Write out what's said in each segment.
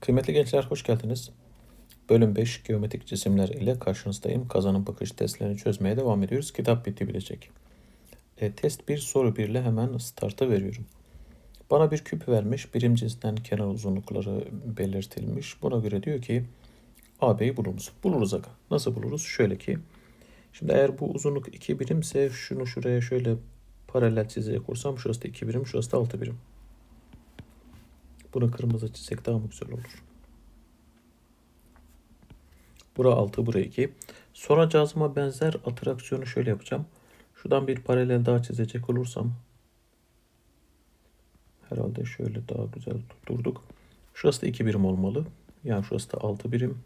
Kıymetli gençler hoş geldiniz. Bölüm 5 geometrik cisimler ile karşınızdayım. Kazanım bakış testlerini çözmeye devam ediyoruz. Kitap bitti bilecek. E, test 1 soru 1 ile hemen startı veriyorum. Bana bir küp vermiş. Birim cinsinden kenar uzunlukları belirtilmiş. Buna göre diyor ki AB'yi bulur musun? Buluruz aga. Nasıl buluruz? Şöyle ki. Şimdi eğer bu uzunluk 2 birimse şunu şuraya şöyle paralel çizerek kursam şurası da 2 birim, şurası da 6 birim. Bunu kırmızı çizsek daha mı güzel olur? Bura 6, bura 2. Sonra cazıma benzer atraksiyonu şöyle yapacağım. Şuradan bir paralel daha çizecek olursam. Herhalde şöyle daha güzel tutturduk. Şurası da 2 birim olmalı. Yani şurası da 6 birim.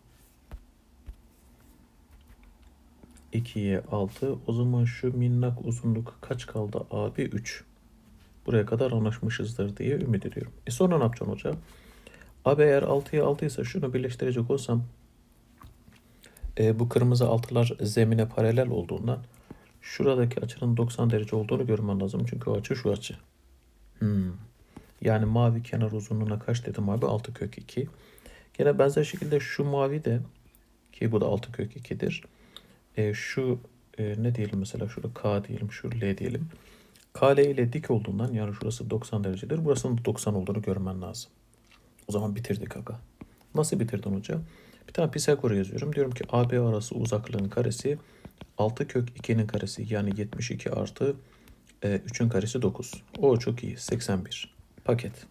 2'ye 6. O zaman şu minnak uzunluk kaç kaldı abi? 3. Buraya kadar anlaşmışızdır diye ümit ediyorum. E sonra ne yapacaksın hoca? Abi eğer 6'ya 6 ise şunu birleştirecek olsam e, bu kırmızı altılar zemine paralel olduğundan şuradaki açının 90 derece olduğunu görmen lazım. Çünkü o açı şu açı. Hmm. Yani mavi kenar uzunluğuna kaç dedim abi? 6 kök 2. Gene benzer şekilde şu mavi de ki bu da 6 kök 2'dir. E, şu e, ne diyelim mesela şurada K diyelim, şu L diyelim. KL ile dik olduğundan yani şurası 90 derecedir. Burasının da 90 olduğunu görmen lazım. O zaman bitirdik aga. Nasıl bitirdin hoca? Bir tane Pisagor yazıyorum. Diyorum ki AB arası uzaklığın karesi 6 kök 2'nin karesi yani 72 artı e, 3'ün karesi 9. O çok iyi. 81. Paket.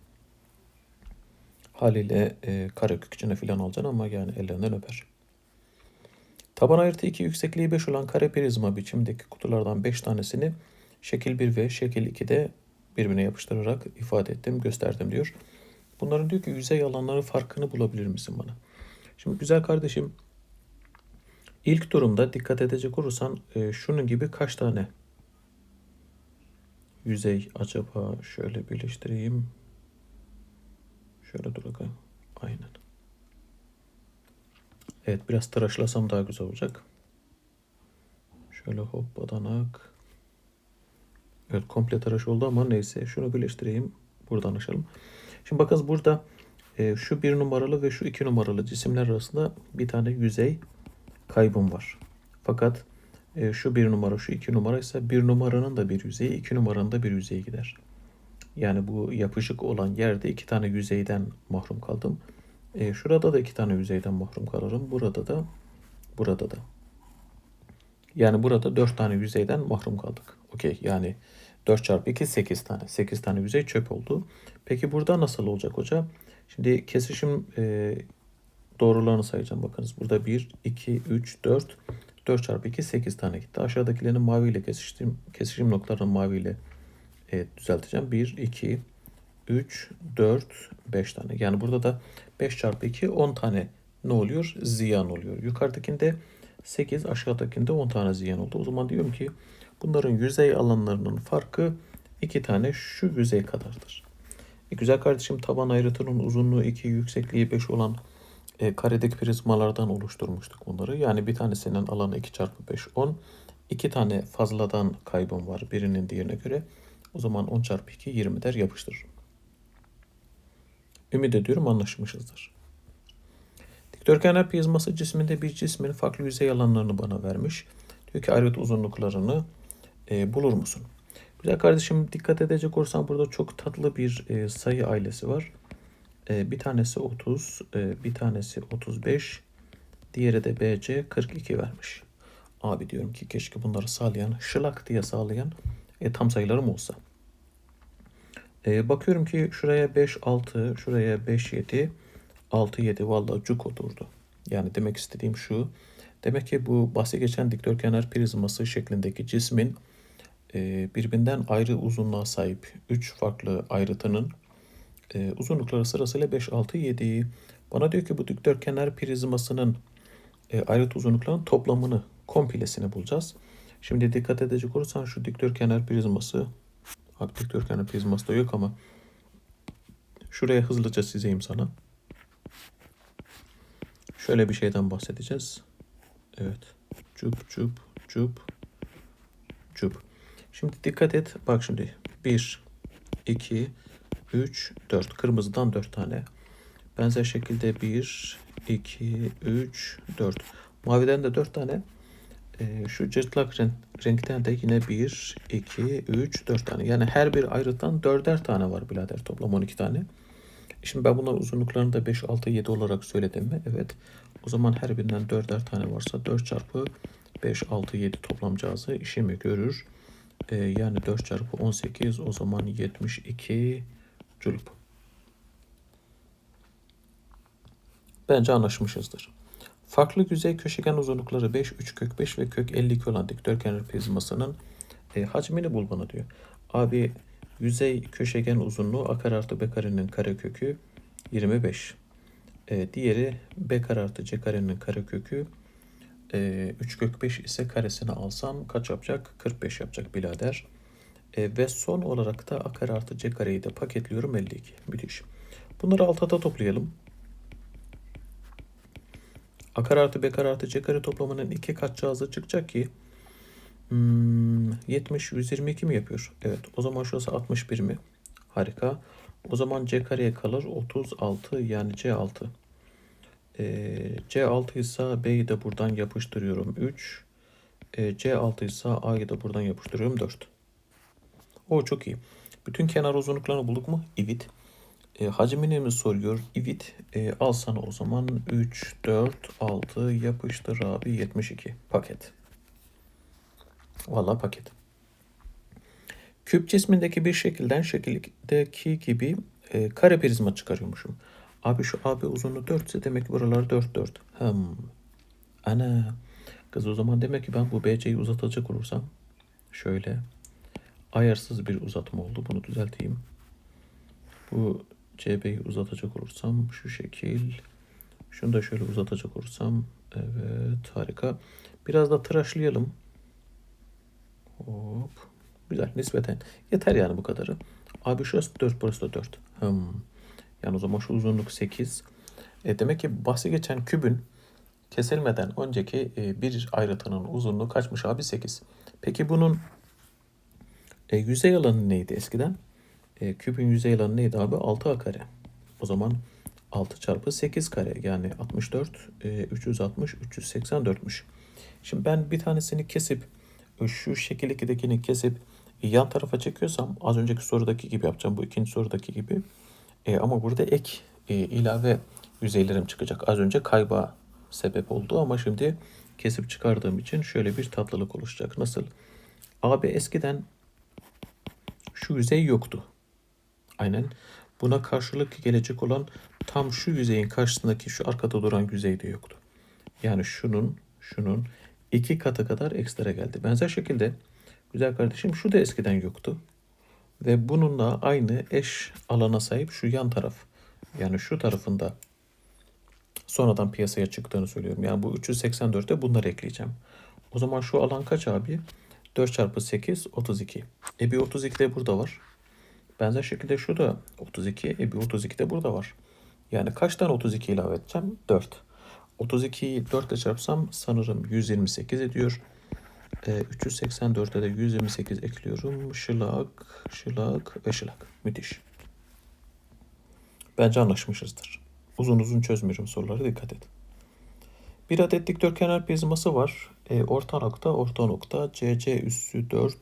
Haliyle e, karekök içine falan alacaksın ama yani ellerinden öper. Taban ayrıtı 2 yüksekliği 5 olan kare prizma biçimdeki kutulardan 5 tanesini şekil 1 ve şekil 2'de birbirine yapıştırarak ifade ettim, gösterdim diyor. Bunların diyor ki yüzey alanları farkını bulabilir misin bana? Şimdi güzel kardeşim ilk durumda dikkat edecek olursan e, şunun gibi kaç tane yüzey acaba şöyle birleştireyim. Şöyle dur bakalım. Aynen. Evet biraz tıraşlasam daha güzel olacak. Şöyle hop badanak. Evet komple tıraş oldu ama neyse şunu birleştireyim. Buradan açalım. Şimdi bakınız burada e, şu bir numaralı ve şu iki numaralı cisimler arasında bir tane yüzey kaybım var. Fakat e, şu bir numara şu iki numara ise bir numaranın da bir yüzeyi iki numaranın da bir yüzeyi gider. Yani bu yapışık olan yerde iki tane yüzeyden mahrum kaldım. E, şurada da iki tane yüzeyden mahrum kalırım. Burada da burada da. Yani burada dört tane yüzeyden mahrum kaldık. Okey yani 4 çarpı 2 8 tane. 8 tane yüzey çöp oldu. Peki burada nasıl olacak hoca? Şimdi kesişim e, doğrularını sayacağım. Bakınız burada 1, 2, 3, 4. 4 çarpı 2 8 tane gitti. Aşağıdakilerini maviyle kesiştim. Kesişim noktalarını maviyle e, düzelteceğim. 1, 2, 3, 4, 5 tane. Yani burada da 5 çarpı 2 10 tane ne oluyor? Ziyan oluyor. Yukarıdakinde 8 aşağıdakinde 10 tane ziyan oldu. O zaman diyorum ki bunların yüzey alanlarının farkı 2 tane şu yüzey kadardır. E güzel kardeşim taban ayrıtının uzunluğu 2, yüksekliği 5 olan e, karedeki prizmalardan oluşturmuştuk bunları. Yani bir tanesinin alanı 2 çarpı 5 10. 2 tane fazladan kaybım var birinin diğerine göre. O zaman 10 çarpı 2 20 der yapıştırırım. Ümit ediyorum anlaşmışızdır. Dikdörtgenler prizması cisminde bir cismin farklı yüzey alanlarını bana vermiş. Diyor ki ayrıt uzunluklarını e, bulur musun? Güzel kardeşim dikkat edecek olursan burada çok tatlı bir e, sayı ailesi var. E, bir tanesi 30, e, bir tanesi 35, diğeri de BC 42 vermiş. Abi diyorum ki keşke bunları sağlayan, şılak diye sağlayan e, tam sayılarım olsa. E, bakıyorum ki şuraya 5, 6, şuraya 5, 7, 6, 7 vallahi cuk oturdu. Yani demek istediğim şu. Demek ki bu bahsi geçen dikdörtgenler prizması şeklindeki cismin birbirinden ayrı uzunluğa sahip 3 farklı ayrıtının e, uzunlukları sırasıyla 5, 6, 7. Bana diyor ki bu dikdörtgenler prizmasının e, ayrıt uzunluklarının toplamını, komplesini bulacağız. Şimdi dikkat edecek olursan şu dikdörtgenler prizması, bak dikdörtgenler prizması da yok ama şuraya hızlıca çizeyim sana. Şöyle bir şeyden bahsedeceğiz. Evet. Cup cup cup cup. Şimdi dikkat et. Bak şimdi. 1, 2, 3, 4. Kırmızıdan 4 tane. Benzer şekilde 1, 2, 3, 4. Maviden de 4 tane. Ee, şu cırtlak renk, renkten de yine 1, 2, 3, 4 tane. Yani her bir ayrıttan 4'er tane var birader. Toplam 12 tane. Şimdi ben bunların uzunluklarını da 5, 6, 7 olarak söyledim mi? Evet. O zaman her birinden 4'er tane varsa 4 çarpı 5, 6, 7 toplam cihazı işimi görür. Ee, yani 4 çarpı 18 o zaman 72 cülp. Bence anlaşmışızdır. Farklı yüzey köşegen uzunlukları 5, 3 kök 5 ve kök 52 olan dikdörtgen prizmasının e, hacmini bul bana diyor. Abi yüzey köşegen uzunluğu a kare artı b karenin karekökü 25. E, diğeri b kare artı c karenin karekökü e, 3 kök 5 ise karesini alsam kaç yapacak? 45 yapacak birader. E, ve son olarak da a kare artı c kareyi de paketliyorum 52. Müthiş. Bunları alt alta toplayalım. A kare artı B kare artı C kare toplamının iki katçağızı çıkacak ki hmm, 70 122 mi yapıyor? Evet. O zaman şurası 61 mi? Harika. O zaman C kareye kalır 36 yani C6. Ee, C6 ise B'yi de buradan yapıştırıyorum 3. Ee, C6 ise A'yı da buradan yapıştırıyorum 4. O çok iyi. Bütün kenar uzunluklarını bulduk mu? Evet. E, hacmini mi soruyor? Evet. E, al sana o zaman 3, 4, 6 yapıştır abi 72 paket. Valla paket. Küp cismindeki bir şekilden şekildeki gibi e, kare prizma çıkarıyormuşum. Abi şu AB uzunluğu 4 ise demek ki buralar 4 4. Hmm. Ana. Kız o zaman demek ki ben bu BC'yi uzatacak olursam şöyle ayarsız bir uzatma oldu. Bunu düzelteyim. Bu CB'yi uzatacak olursam şu şekil. Şunu da şöyle uzatacak olursam. Evet harika. Biraz da tıraşlayalım. Hop. Güzel nispeten. Yeter yani bu kadarı. Abi şurası 4 burası da 4. Hmm. Yani o zaman şu uzunluk 8. E demek ki bahsi geçen kübün kesilmeden önceki e, bir ayrıtının uzunluğu kaçmış abi 8. Peki bunun e, yüzey alanı neydi eskiden? E, küpün yüzey alanı neydi abi? 6a kare. O zaman 6 çarpı 8 kare yani 64, e, 360, 384'müş. Şimdi ben bir tanesini kesip e, şu şekil 2'dekini kesip e, yan tarafa çekiyorsam az önceki sorudaki gibi yapacağım. Bu ikinci sorudaki gibi. E, ama burada ek e, ilave yüzeylerim çıkacak. Az önce kayba sebep oldu ama şimdi kesip çıkardığım için şöyle bir tatlılık oluşacak. Nasıl? Abi eskiden şu yüzey yoktu. Aynen. Buna karşılık gelecek olan tam şu yüzeyin karşısındaki şu arkada duran yüzey de yoktu. Yani şunun, şunun iki katı kadar ekstra geldi. Benzer şekilde güzel kardeşim şu da eskiden yoktu. Ve bununla aynı eş alana sahip şu yan taraf. Yani şu tarafında sonradan piyasaya çıktığını söylüyorum. Yani bu 384'te bunları ekleyeceğim. O zaman şu alan kaç abi? 4 çarpı 8 32. E bir 32 de burada var. Benzer şekilde şu da 32. E bir 32 de burada var. Yani kaç tane 32 ilave edeceğim? 4. 32'yi 4 ile çarpsam sanırım 128 ediyor. E, 384'e de 128 ekliyorum. Şılak, şılak ve şılak. Müthiş. Bence anlaşmışızdır. Uzun uzun çözmüyorum soruları dikkat et. Bir adet dikdörtgen prizması var. E, orta nokta, orta nokta. CC üssü 4.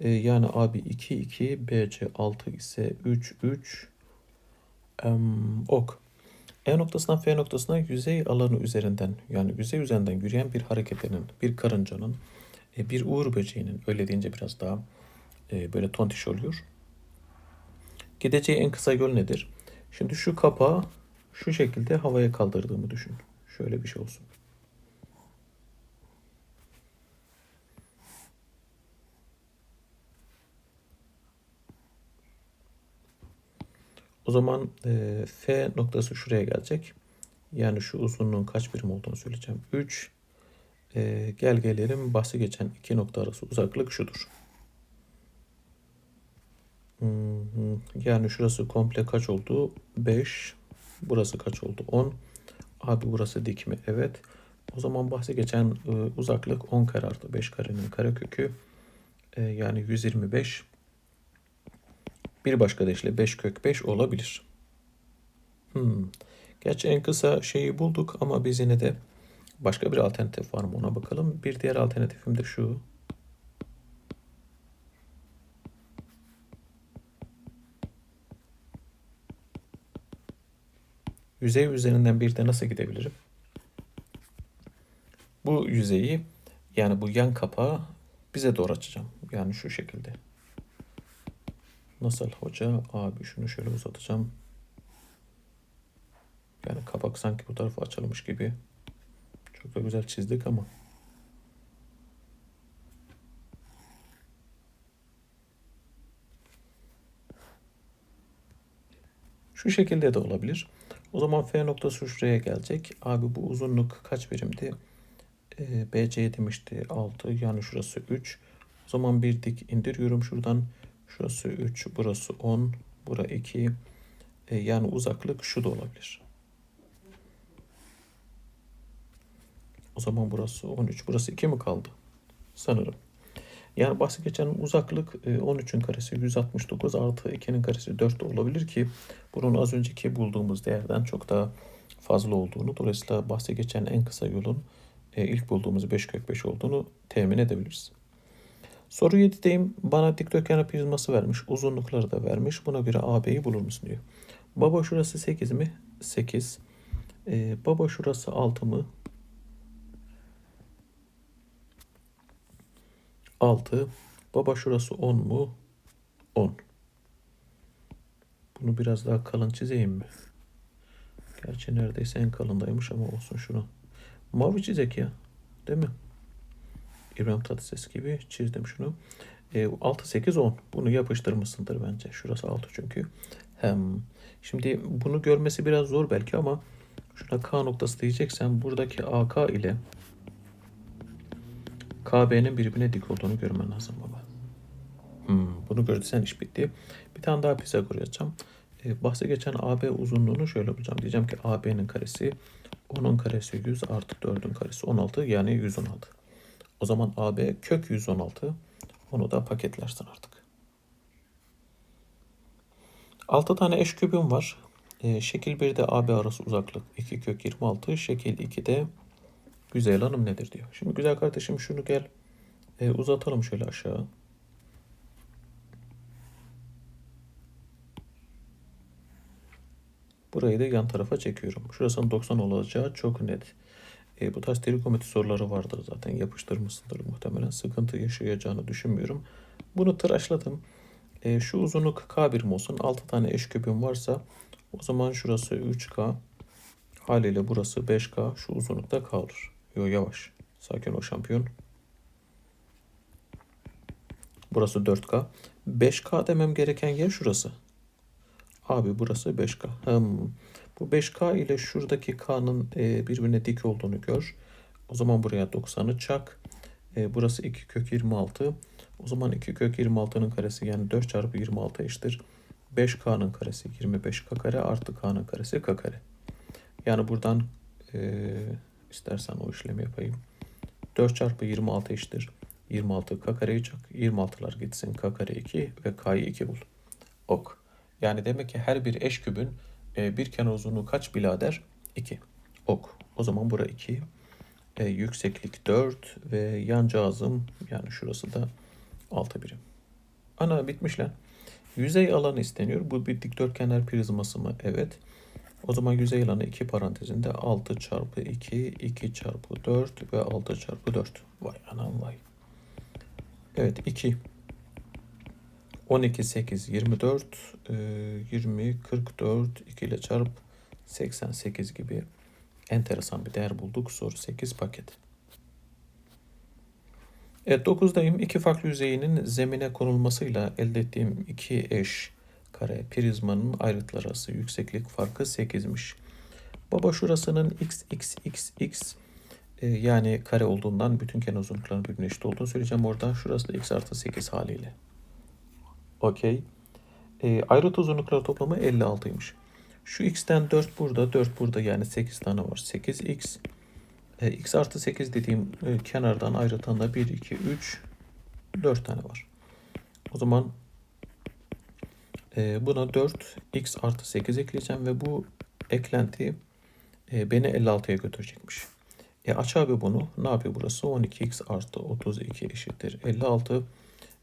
E, yani abi 2, 2, BC 6 ise 3, 3. Em, ok. E noktasından F noktasına yüzey alanı üzerinden yani yüzey üzerinden yürüyen bir hareketinin, bir karıncanın, e, bir uğur böceğinin öyle deyince biraz daha e, böyle tontiş oluyor. Gideceği en kısa yol nedir? Şimdi şu kapağı şu şekilde havaya kaldırdığımı düşün. Şöyle bir şey olsun. O zaman e, F noktası şuraya gelecek. Yani şu uzunluğun kaç birim olduğunu söyleyeceğim. 3. E, gel gelelim bahsi geçen iki nokta arası uzaklık şudur. Yani şurası komple kaç oldu? 5. Burası kaç oldu? 10. Abi burası dik mi? Evet. O zaman bahsi geçen e, uzaklık 10 kare artı 5 karenin karekökü. E, yani 125. Bir başka deyişle 5 kök 5 olabilir. Hmm. Gerçi en kısa şeyi bulduk ama biz yine de başka bir alternatif var mı ona bakalım. Bir diğer alternatifim de şu. Yüzey üzerinden bir de nasıl gidebilirim? Bu yüzeyi yani bu yan kapağı bize doğru açacağım. Yani şu şekilde. Nasıl hoca? Abi şunu şöyle uzatacağım. Yani kapak sanki bu tarafa açılmış gibi. Çok da güzel çizdik ama. Şu şekilde de olabilir. O zaman F noktası şuraya gelecek. Abi bu uzunluk kaç birimdi? Ee, BC demişti 6 yani şurası 3. O zaman bir dik indiriyorum şuradan. Şurası 3, burası 10, bura 2. Ee, yani uzaklık şu da olabilir. O zaman burası 13, burası 2 mi kaldı? Sanırım. Yani bahsi geçen uzaklık 13'ün karesi 169 artı 2'nin karesi 4 de olabilir ki bunun az önceki bulduğumuz değerden çok daha fazla olduğunu dolayısıyla bahsi geçen en kısa yolun e, ilk bulduğumuz 5 kök 5 olduğunu temin edebiliriz. Soru 7'deyim. Bana dikdörtgen prizması vermiş. Uzunlukları da vermiş. Buna göre AB'yi bulur musun diyor. Baba şurası 8 mi? 8. Ee, baba şurası 6 mı? 6. Baba şurası 10 mu? 10. Bunu biraz daha kalın çizeyim mi? Gerçi neredeyse en kalındaymış ama olsun şunu. Mavi çizek ya. Değil mi? İbrahim Tatlıses gibi çizdim şunu. E, 6, 8, 10. Bunu yapıştırmışsındır bence. Şurası 6 çünkü. Hem şimdi bunu görmesi biraz zor belki ama şuna K noktası diyeceksen buradaki AK ile KB'nin birbirine dik olduğunu görmen lazım baba. Hmm, bunu gördüysen iş bitti. Bir tane daha Pisagor yazacağım. E, bahse geçen AB uzunluğunu şöyle bulacağım. Diyeceğim ki AB'nin karesi 10'un karesi 100 artı 4'ün karesi 16 yani 116. O zaman AB kök 116. Onu da paketlersin artık. 6 tane eş kübüm var. E, şekil 1'de AB arası uzaklık 2 kök 26. Şekil 2'de güzel hanım nedir diyor. Şimdi güzel kardeşim şunu gel e, uzatalım şöyle aşağı. Burayı da yan tarafa çekiyorum. Şurasının 90 olacağı çok net. E, bu tarz trigonometri soruları vardır zaten. Yapıştırmışsındır muhtemelen. Sıkıntı yaşayacağını düşünmüyorum. Bunu tıraşladım. E, şu uzunluk K birim olsun. 6 tane eş küpüm varsa o zaman şurası 3K. Haliyle burası 5K. Şu uzunluk da K olur. Yo yavaş. Sakin ol şampiyon. Burası 4K. 5K demem gereken yer şurası. Abi burası 5K. Hmm. Bu 5K ile şuradaki K'nın e, birbirine dik olduğunu gör. O zaman buraya 90'ı çak. E, burası 2 kök 26. O zaman 2 kök 26'nın karesi yani 4 çarpı 26 eşittir. 5K'nın karesi 25K kare artı K'nın karesi K kare. Yani buradan e, istersen o işlemi yapayım. 4 çarpı 26 eşittir. 26 K kareyi çak. 26'lar gitsin K kare 2 ve K'yı 2 bul. Ok. Yani demek ki her bir eş kübün e, bir kenar uzunluğu kaç birader? 2. Ok. O zaman bura 2. E, yükseklik 4 ve yan cazım yani şurası da 6 birim. Ana bitmiş lan. Yüzey alanı isteniyor. Bu bir dikdörtgenler prizması mı? Evet. O zaman yüzey alanı 2 parantezinde 6 çarpı 2, 2 çarpı 4 ve 6 çarpı 4. Vay anam vay. Evet 2. 12, 8, 24, 20, 44, 2 ile çarp 88 gibi enteresan bir değer bulduk. Soru 8 paket. Evet 9'dayım. İki farklı yüzeyinin zemine konulmasıyla elde ettiğim iki eş kare prizmanın ayrıtları arası yükseklik farkı 8'miş. Baba şurasının x, x, x, x e, yani kare olduğundan bütün kenar uzunluklarının birbirine eşit olduğunu söyleyeceğim. Oradan şurası da x artı 8 haliyle. Okey. E, ayrıt uzunlukları toplamı 56'ymış. Şu x'ten 4 burada, 4 burada yani 8 tane var. 8x. E, x artı 8 dediğim e, kenardan ayrıtan da 1, 2, 3, 4 tane var. O zaman e, buna 4 x artı 8 ekleyeceğim ve bu eklenti e, beni 56'ya götürecekmiş. E aç abi bunu. Ne yapıyor burası? 12x artı 32 eşittir 56.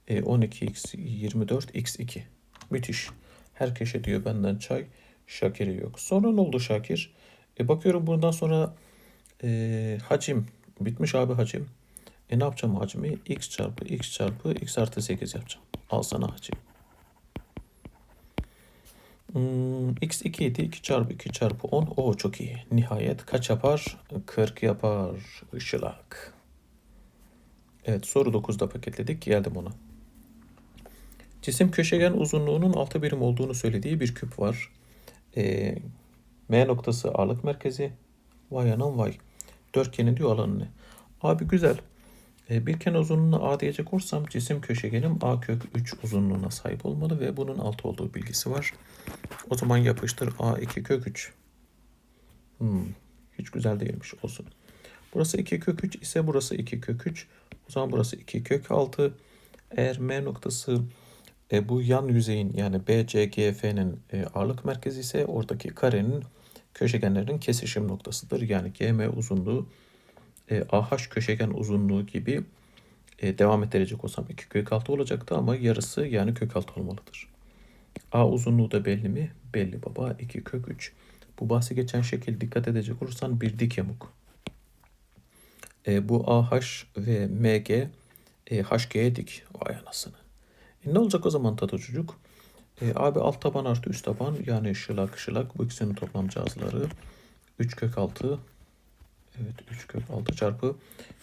E, 12x 24 x2. Müthiş. Herkese diyor benden çay. Şakir'i yok. Sonra ne oldu Şakir? E bakıyorum bundan sonra e, hacim. Bitmiş abi hacim. E ne yapacağım hacmi? x çarpı x çarpı x artı 8 yapacağım. Al sana hacim. Hmm, x2 idi. 2 çarpı 2 çarpı 10. O çok iyi. Nihayet kaç yapar? 40 yapar. Işılak. Evet soru 9'da paketledik. Geldim ona. Cisim köşegen uzunluğunun 6 birim olduğunu söylediği bir küp var. Ee, M noktası ağırlık merkezi. Vay anam vay. Dörtgenin diyor alanı ne? Abi güzel. Ee, bir kenar uzunluğuna A diyecek olursam cisim köşegenim A kök 3 uzunluğuna sahip olmalı ve bunun 6 olduğu bilgisi var. O zaman yapıştır A2 kök 3. Hmm, hiç güzel değilmiş olsun. Burası 2 kök 3 ise burası 2 kök 3. O zaman burası 2 kök 6. Eğer M noktası e, bu yan yüzeyin yani BCGF'nin e, ağırlık merkezi ise oradaki karenin köşegenlerin kesişim noktasıdır. Yani GM uzunluğu e, AH köşegen uzunluğu gibi e, devam ettirecek olsam 2 kök 6 olacaktı ama yarısı yani kök 6 olmalıdır. A uzunluğu da belli mi? Belli baba. 2 kök 3. Bu bahsi geçen şekil dikkat edecek olursan bir dik yamuk. E, bu AH ve MG e, HG'ye dik. Vay anasını. E, ne olacak o zaman tadı çocuk? E, abi alt taban artı üst taban yani şılak şılak bu ikisinin toplam cihazları 3 kök 6 Evet 3 kök 6 çarpı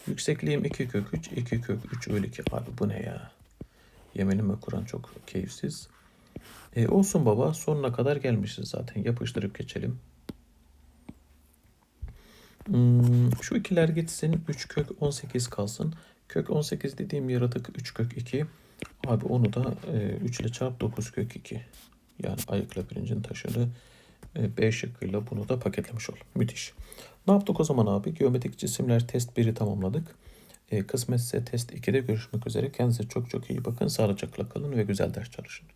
yüksekliğim 2 kök 3 2 kök 3 bölü 2 abi bu ne ya? Yeminime Kur'an çok keyifsiz. E, olsun baba sonuna kadar gelmişiz zaten yapıştırıp geçelim. Hmm, şu ikiler gitsin 3 kök 18 kalsın. Kök 18 dediğim yaratık 3 kök 2. Abi onu da e, 3 ile çarp 9 kök 2. Yani ayıkla pirincin taşını e, B şıkkıyla bunu da paketlemiş ol. Müthiş. Ne yaptık o zaman abi? Geometrik cisimler test 1'i tamamladık. E, kısmetse test 2'de görüşmek üzere. Kendinize çok çok iyi bakın. Sağlıcakla kalın ve güzel ders çalışın.